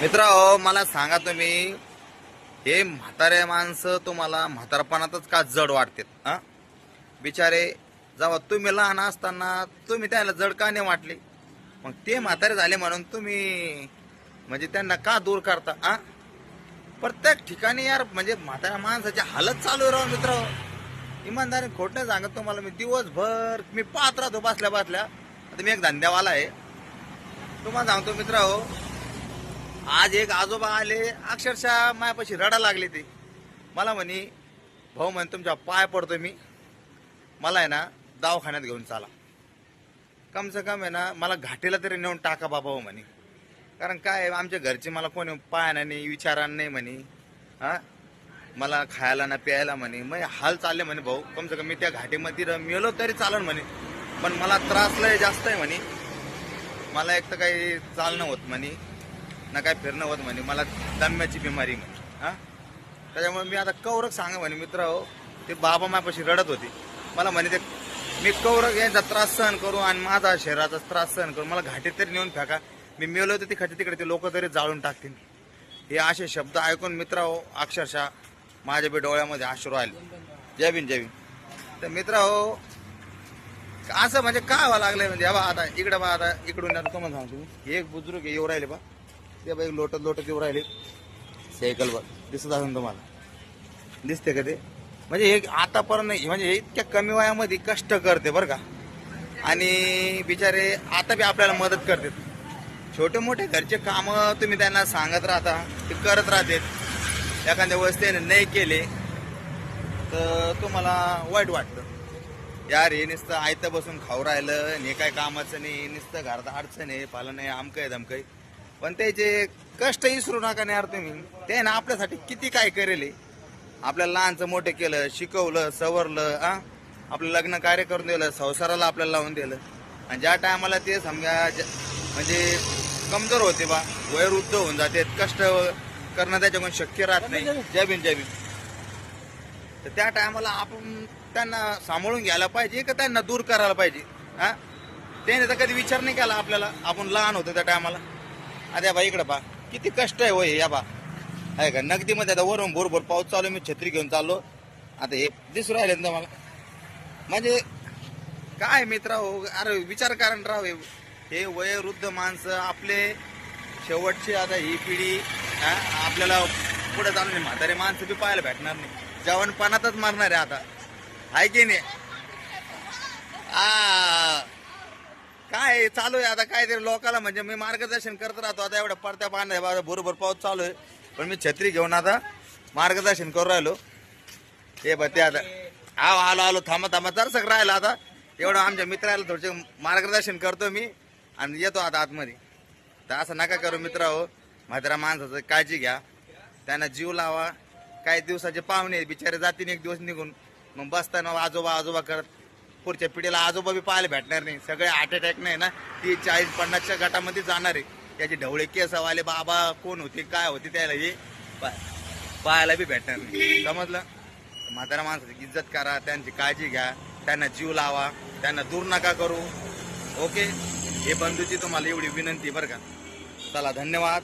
मित्र मला सांगा तुम्ही हे म्हातारे माणसं तुम्हाला म्हातारपणातच का जड वाटतात हा? बिचारे जेव्हा तुम्ही लहान असताना तुम्ही त्याला जड का नाही वाटले? मग ते म्हातारे झाले म्हणून तुम्ही म्हणजे त्यांना का दूर करता हा? प्रत्येक ठिकाणी यार म्हणजे म्हाताऱ्या माणसाची हालत चालू राहू मित्र इमानदारी खोट नाही सांगत तुम्हाला मी दिवसभर मी पाहत राहतो बसल्या बसल्या आता मी एक धंद्यावाला आहे. तुम्हाला सांगतो मित्र हो आज एक आजोबा आले अक्षरशः मायापाशी रडा लागले ते. मला म्हणे भाऊ म्हणे तुमच्या पाय पडतो मी. मला आहे ना दवाखान्यात घेऊन चाला. कम से कम आहे ना मला घाटीला तरी नेऊन टाका बाबा हो म्हणे. कारण काय आमच्या घरचे मला कोणी पायाना नाही विचारा नाही म्हणे. हा? मला खायला ना प्यायला म्हणे. मग हाल चालले म्हणे भाऊ. कम से कम मी त्या घाटीमध्ये मेलो तरी चालन म्हणे. पण मला त्रास लय जास्त आहे म्हणे. मला एक तर काही चालणं होत म्हणे. ना काय फिरणं होत म्हणे मला दम्याची बिमारी म्हणे. हा? त्याच्यामुळे मी आता कौरक सांगा म्हणे मित्र हो ते बाबा मायापाशी रडत होते. मला म्हणे ते मी कौरक यांचा त्रास सहन करू आणि माझा शरीराचा त्रास सहन करू मला घाटीत तरी नेऊन फेका. मी मेलो तर तिकडे तिकडे ते लोक तरी जाळून टाकतील. हे असे शब्द ऐकून मित्र हो अक्षरशः माझ्या बी डोळ्यामध्ये आश्रू आले. जय बिन जय बिन तर मित्र हो असं म्हणजे काय व्हावं लागलंय म्हणजे बा आता इकडे बा आता इकडून आता तुम्हाला सांगतो एक बुजुर्ग येऊ राहिले बा. ते बा लोटत लोटत येऊ राहिले सायकलवर. दिसत असेल तुम्हाला. दिसते का ते? म्हणजे हे आतापर्यंत म्हणजे हे इतक्या कमी वयामध्ये कष्ट करते बरं का. आणि बिचारे आता बी आपल्याला मदत करते. छोटे मोठे घरचे कामं तुम्ही त्यांना सांगत राहता ते करत राहतात एखाद्या वेळेस त्याने नाही केले तर तुम्हाला वाईट वाटतं. यार हे नुसतं आयतं बसून खाऊ राहिलं आणि हे काय कामाचं नाही नुसतं घरात अडचण आहे पालन आहे आमकं आहे धमकं आहे. पण त्याचे कष्ट विसरू नका नाही यार तुम्ही ते ना आपल्यासाठी किती काय करेल आपल्याला लहानचं मोठं केलं शिकवलं सवरलं आ? आपलं लग्न कार्य करून दिलं संसाराला आपल्याला लावून दिलं. आणि ज्या टायमाला ते समजा म्हणजे कमजोर होते बा वयोवृद्ध होऊन जाते कष्ट करणं त्याच्याकडून शक्य राहत नाही जय भीम तर त्या टायमाला आपण त्यांना सांभाळून घ्यायला पाहिजे का त्यांना दूर करायला पाहिजे हा त्याने तर कधी विचार नाही केला आपल्याला आपण लहान होतो त्या टायमाला. अरे बा इकडे पा किती कष्ट आहे होय या बा. आहे का? नगदीमध्ये आता वरून बरोबर पाऊस चालू मी छत्री घेऊन चाललो. आता हे दिसू राहिले ना मला. म्हणजे काय मित्र हो अरे विचार कारण राहू राव हे. वयोवृद्ध माणसं आपले शेवटची आता ही पिढी हा, आपल्याला पुढे चालून म्हातारे माणसं बी पाहायला भेटणार नाही. जवणपणातच मरणार आहे आता. आहे की नाही? आ, काय चालू आहे आता काय तरी लोकाला म्हणजे मी मार्गदर्शन करत राहतो. आता एवढ्या पडत्या पाण्या बाबा बरोबर पाऊस चालू आहे. पण मी छत्री घेऊन आता मार्गदर्शन करू राहिलो. हे बघ ते आता आव आलो आलो थांबा थांबा जरसक राहिलं आता. एवढं आमच्या मित्राला थोडसे मार्गदर्शन करतो मी आणि येतो आता आतमध्ये. तर असं नका करू मित्र हो म्हातारा माणसाचं काळजी घ्या. त्यांना जीव लावा. काही दिवसाचे पाहुणे बिचारे जातीने एक दिवस निघून. मग बसताना आजोबा आजोबा करत पुढच्या पिढीला आजोबा बी पाहायला भेटणार नाही. सगळे हार्ट अटॅक नाही ना ती चाळीस पन्नासच्या गटामध्ये जाणार आहे. त्याचे ढवळे केसवाले बाबा कोण होते काय होते त्याला हे पाहायला बी भेटणार नाही. समजलं? म्हातारा माणसाची इज्जत करा त्यांची काळजी घ्या त्यांना जीव लावा त्यांना दूर नका करू. ओके? हे बंधूची तुम्हाला एवढी विनंती बरं का. चला धन्यवाद.